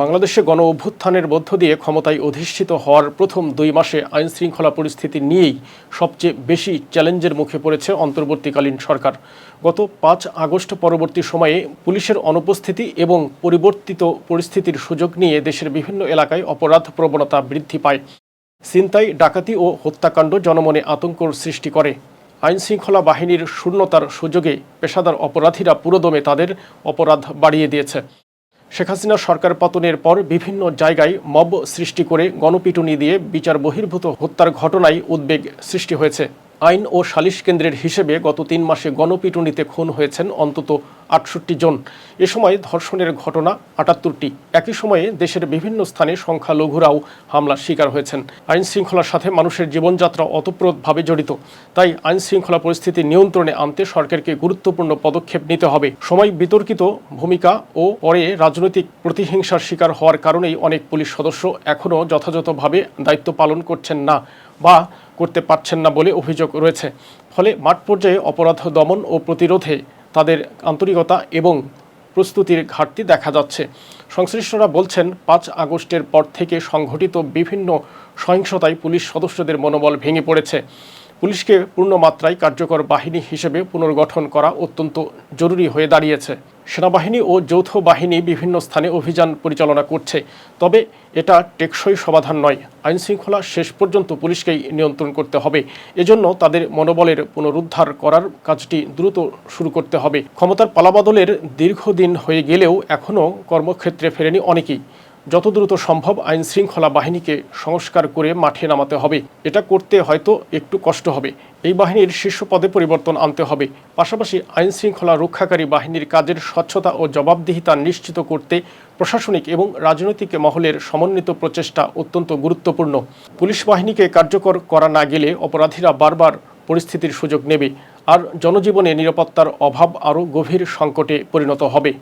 বাংলাদেশে গণ অভ্যুত্থানের মধ্য দিয়ে ক্ষমতায় অধিষ্ঠিত হওয়ার প্রথম দুই মাসে আইন শৃঙ্খলা পরিস্থিতি নিয়েই সবচেয়ে বেশি চ্যালেঞ্জের মুখে পড়েছে অন্তর্বর্তীকালীন সরকার। গত পাঁচ আগস্ট পরবর্তী সময়ে পুলিশের অনুপস্থিতি এবং পরিবর্তিত পরিস্থিতির সুযোগ নিয়ে দেশের বিভিন্ন এলাকায় অপরাধ প্রবণতা বৃদ্ধি পায়। ছিনতাই, ডাকাতি ও হত্যাকাণ্ড জনমনে আতঙ্কর সৃষ্টি করে। আইন শৃঙ্খলা বাহিনীর শূন্যতার সুযোগে পেশাদার অপরাধীরা পুরোদমে তাদের অপরাধ বাড়িয়ে দিয়েছে। শেখ হাসিনা সরকার পতনের পর বিভিন্ন জায়গায় মব সৃষ্টি করে গণপিটুনি দিয়ে বিচার বহির্ভূত হত্যার ঘটনায় উদ্বেগ সৃষ্টি হয়েছে। আইন ও সালিশ কেন্দ্রের হিসেবে গত তিন মাসে গণপিটুনিতে খুন হয়েছেন অন্তত আটষট্টি জন। এ সময় ধর্ষণের ঘটনা আটাত্তরটি। একই সময়ে দেশের বিভিন্ন স্থানে সংখ্যালঘুরাও হামলার শিকার হয়েছেন। আইন শৃঙ্খলার সাথে মানুষের জীবনযাত্রা অতপ্রতভাবে জড়িত। তাই আইন শৃঙ্খলা পরিস্থিতি নিয়ন্ত্রণে আনতে সরকারকে গুরুত্বপূর্ণ পদক্ষেপ নিতে হবে। সময় বিতর্কিত ভূমিকা ও পরে রাজনৈতিক প্রতিহিংসার শিকার হওয়ার কারণেই অনেক পুলিশ সদস্য এখনও যথাযথভাবে দায়িত্ব পালন করছেন না বা করতে পারছেন না বলে অভিযোগ রয়েছে। ফলে মাঠ পর্যায়ে অপরাধ দমন ও প্রতিরোধে তাদের আন্তরিকতা এবং প্রস্তুতির ঘাটতি দেখা যাচ্ছে। সংশ্লিষ্টরা বলছেন, পাঁচ আগস্টের পর থেকে সংঘটিত বিভিন্ন সহিংসতায় পুলিশ সদস্যদের মনোবল ভেঙে পড়েছে। পুলিশকে পূর্ণ মাত্রায় কার্যকর বাহিনী হিসেবে পুনর্গঠন করা অত্যন্ত জরুরি হয়ে দাঁড়িয়েছে। সেনাবাহিনী ও যৌথ বাহিনী বিভিন্ন স্থানে অভিযান পরিচালনা করছে। তবে এটা টেকসই সমাধান নয়। আইন শৃঙ্খলা শেষ পর্যন্ত পুলিশকেই নিয়ন্ত্রণ করতে হবে। এজন্য তাদের মনোবলের পুনরুদ্ধার করার কাজটি দ্রুত শুরু করতে হবে। ক্ষমতার পালাবদলের দীর্ঘদিন হয়ে গেলেও এখনও কর্মক্ষেত্রে ফেরেনি অনেকেই। যত দ্রুত সম্ভব আইন শৃঙ্খলা বাহিনীকে সংস্কার করে মাঠে নামাতে হবে। এটা করতে হয়তো একটু কষ্ট হবে। এই বাহিনীর শীর্ষ পদে পরিবর্তন আনতে হবে। পাশাপাশি আইন শৃঙ্খলা রক্ষাকারী বাহিনীর কাজের স্বচ্ছতা ও জবাবদিহিতা নিশ্চিত করতে প্রশাসনিক এবং রাজনৈতিক মহলের সমন্বিত প্রচেষ্টা অত্যন্ত গুরুত্বপূর্ণ। পুলিশ বাহিনীকে কার্যকর করা না গেলে অপরাধীরা বারবার পরিস্থিতির সুযোগ নেবে। আর জনজীবনে নিরাপত্তার অভাব আরও গভীর সংকটে পরিণত হবে।